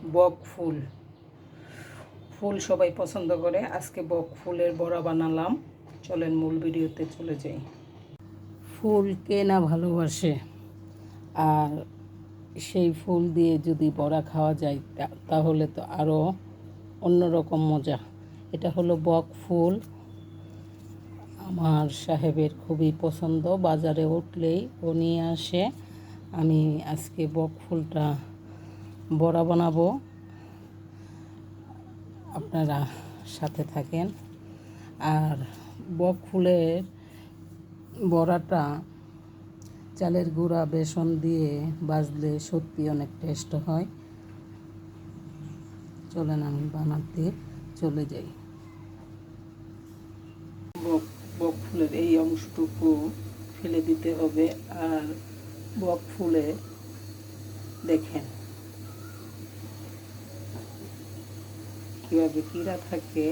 বক ফুল। ফুল সবাই পছন্দ করে। আজকে বক ফুলের বড়া বানালাম। চলেন মূল ভিডিওতে চলে যাই। ফুল কে না ভালোবাসে? আর সেই ফুল দিয়ে যদি বড়া খাওয়া যায় তাহলে তো আরও অন্যরকম মজা। এটা হলো বক ফুল। আমার সাহেবের খুবই পছন্দ। বাজারে উঠলেই ও নিয়ে আসে। আমি আজকে বক ফুলটা বড়া বানাবো। আপনারা সাথে থাকেন। আর বক ফুলের বড়াটা চালের গুঁড়া, বেসন দিয়ে বাজলে সত্যি অনেক টেস্ট হয়। চলেন আমি বানাতে চলে যাই। বক ফুলের এই অংশটুকু ফেলে দিতে হবে। আর বক ফুলে দেখেন। কীভাবে কীরা থাকে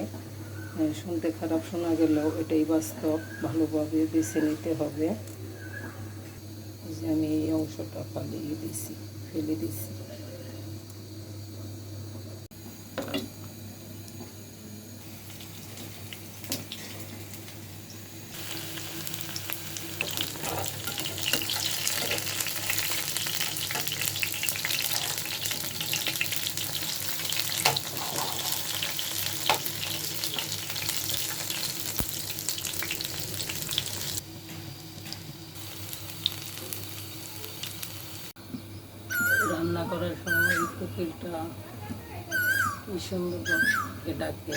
শুনতে খারাপ শোনা গেলেও এটাই বাস্তব, ভালোভাবে বেছে নিতে হবে। যে আমি এই অংশটা পালিয়ে দিছি, ফেলে দিছি। করার সময় এই কি সুন্দর করে ডাকে।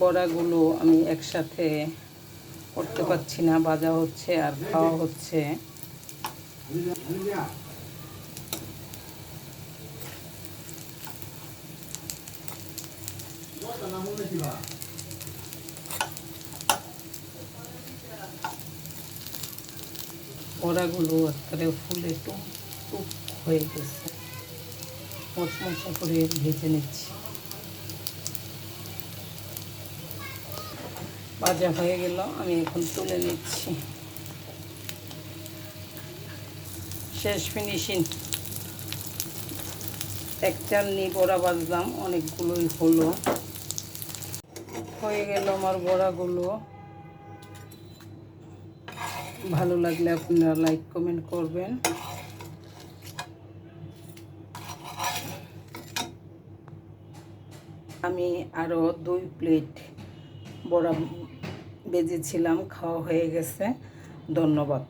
বড়াগুলো আমি একসাথে করতে পারছি না, ভাজা হচ্ছে আর খাওয়া হচ্ছে। বড়াগুলো একেবারে ফুলে টুক টুক হয়ে গেছে। মচমচা করে ভেজে নিচ্ছি। ভাজা হয়ে গেল, আমি এখন তুলে নিচ্ছি। শেষ ফিনিশিং এক চালনি বড়া বাজলাম অনেকগুলোই হলো। হয়ে গেল আমার বড়াগুলো। ভালো লাগলে আপনারা লাইক, কমেন্ট করবেন। আমি আরও দুই প্লেট বড়া বেজেছিলাম, খাওয়া হয়ে গেছে। ধন্যবাদ।